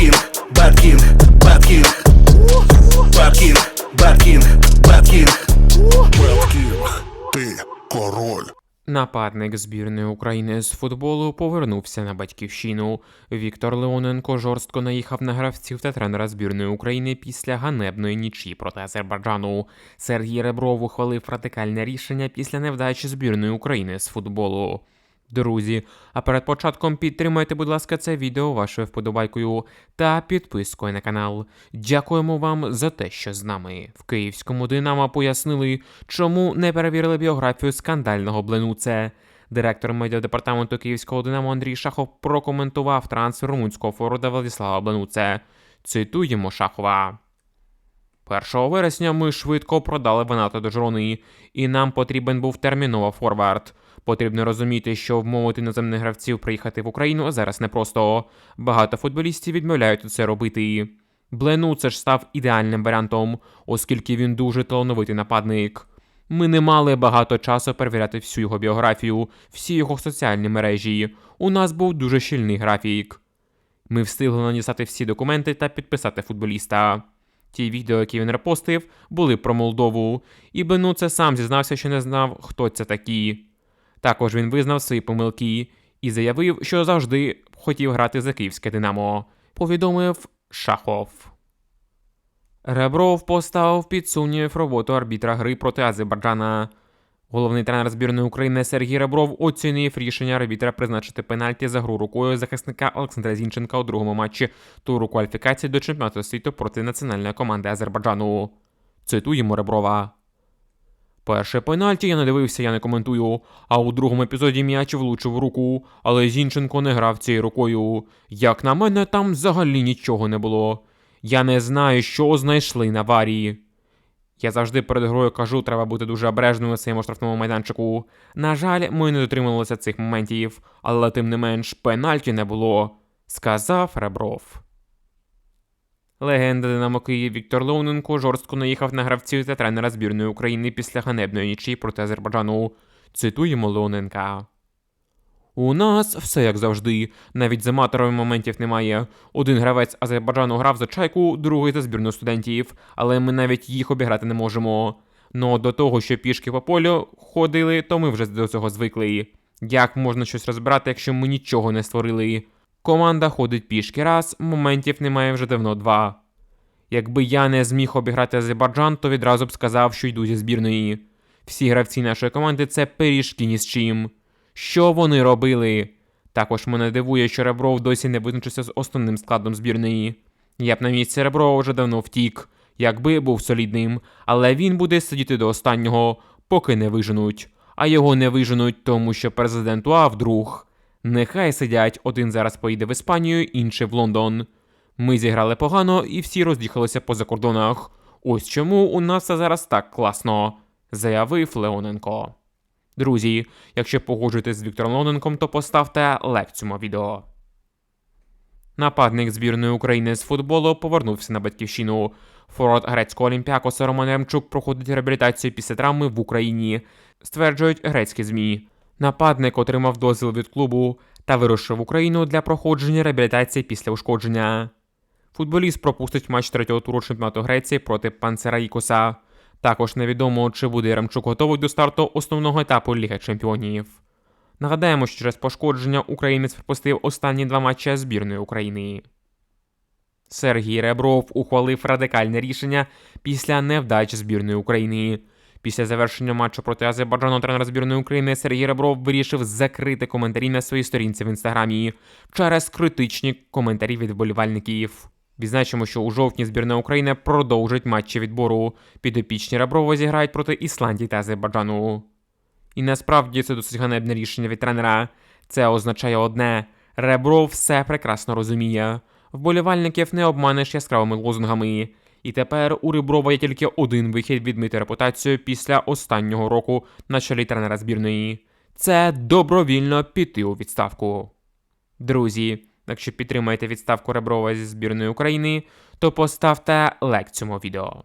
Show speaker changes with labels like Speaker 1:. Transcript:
Speaker 1: Bad King, Bad King, Bad King.
Speaker 2: Петкін, ти король.
Speaker 3: Нападник збірної України з футболу повернувся на батьківщину. Віктор Леоненко жорстко наїхав на гравців та тренера збірної України після ганебної нічі проти Азербайджану. Сергій Ребров ухвалив радикальне рішення після невдачі збірної України з футболу. Друзі, а перед початком підтримайте, будь ласка, це відео вашою вподобайкою та підпискою на канал. Дякуємо вам за те, що з нами. В київському Динамо пояснили, чому не перевірили біографію скандального Бленуце. Директор медіадепартаменту Київського Динамо Андрій Шахов прокоментував трансфер румунського форварда Владислава Бленуце. Цитуємо Шахова. 1 вересня ми швидко продали Вената до Жирони, і нам потрібен був терміново форвард. Потрібно розуміти, що вмовити іноземних гравців приїхати в Україну зараз непросто. Багато футболістів відмовляють це робити. Блену це ж став ідеальним варіантом, оскільки він дуже талановитий нападник. Ми не мали багато часу перевіряти всю його біографію, всі його соціальні мережі. У нас був дуже щільний графік. Ми встигли надіслати всі документи та підписати футболіста. Ті відео, які він репостив, були про Молдову, і Бену це сам зізнався, що не знав, хто це такі. Також він визнав свої помилки і заявив, що завжди хотів грати за київське Динамо. Повідомив Шахов. Ребров поставив під сумнів роботу арбітра гри проти Азербайджана. Головний тренер збірної України Сергій Ребров оцінив рішення арбітра призначити пенальті за гру рукою захисника Олександра Зінченка у другому матчі туру кваліфікації до чемпіонату світу проти національної команди Азербайджану. Цитуємо Реброва. Перше пенальті я не дивився, я не коментую. А у другому епізоді м'яч влучив в руку, але Зінченко не грав цією рукою. Як на мене, там взагалі нічого не було. Я не знаю, що знайшли на варії. Я завжди перед грою кажу, треба бути дуже обережним у своєму штрафному майданчику. На жаль, ми не дотримувалися цих моментів, але тим не менш пенальті не було, сказав Ребров. Легенда Динамо Київ Віктор Леоненко жорстко наїхав на гравців та тренера збірної України після ганебної нічі проти Азербайджану. Цитуємо Леоненка. У нас все як завжди. Навіть з аматорами моментів немає. Один гравець Азербайджану грав за чайку, другий за збірну студентів, але ми навіть їх обіграти не можемо. Ну до того, що пішки по полю ходили, то ми вже до цього звикли. Як можна щось розбирати, якщо ми нічого не створили? Команда ходить пішки раз, моментів немає вже давно два. Якби я не зміг обіграти Азербайджан, то відразу б сказав, що йду зі збірної. Всі гравці нашої команди це пиріжки ні з чим. Що вони робили? Також мене дивує, що Ребров досі не визначився з основним складом збірної. Я б на місці Реброва вже давно втік, якби був солідним, але він буде сидіти до останнього, поки не виженуть. А його не виженуть, тому що президент УА вдруг. Нехай сидять, один зараз поїде в Іспанію, інший в Лондон. Ми зіграли погано і всі роз'їхалися по закордонах. Ось чому у нас все зараз так класно, заявив Леоненко. Друзі, якщо погоджуєтесь з Віктором Леоненком, то поставте лайк цьому відео. Нападник збірної України з футболу повернувся на батьківщину. Форвард грецького Олімпіакоса Роман Ремчук проходить реабілітацію після травми в Україні, стверджують грецькі ЗМІ. Нападник отримав дозвіл від клубу та вирушив в Україну для проходження реабілітації після ушкодження. Футболіст пропустить матч третього туру чемпіонату Греції проти Панцераїкоса. Також невідомо, чи буде Ремчук готовий до старту основного етапу Ліги Чемпіонів. Нагадаємо, що через пошкодження українець пропустив останні два матчі збірної України. Сергій Ребров ухвалив радикальне рішення після невдач збірної України. Після завершення матчу проти Азербайджану тренер збірної України Сергій Ребров вирішив закрити коментарі на своїй сторінці в інстаграмі через критичні коментарі від вболівальників. Відзначимо, що у жовтні збірна України продовжить матчі відбору. Підопічні Реброва зіграють проти Ісландії та Азербайджану. І насправді це досить ганебне рішення від тренера. Це означає одне: Ребров все прекрасно розуміє. Вболівальників не обманеш яскравими лозунгами. І тепер у Риброва є тільки один вихід відмити репутацію після останнього року на чолі тренера збірної. Це добровільно піти у відставку. Друзі, якщо підтримаєте відставку Реброва зі збірної України, то поставте лайк цьому відео.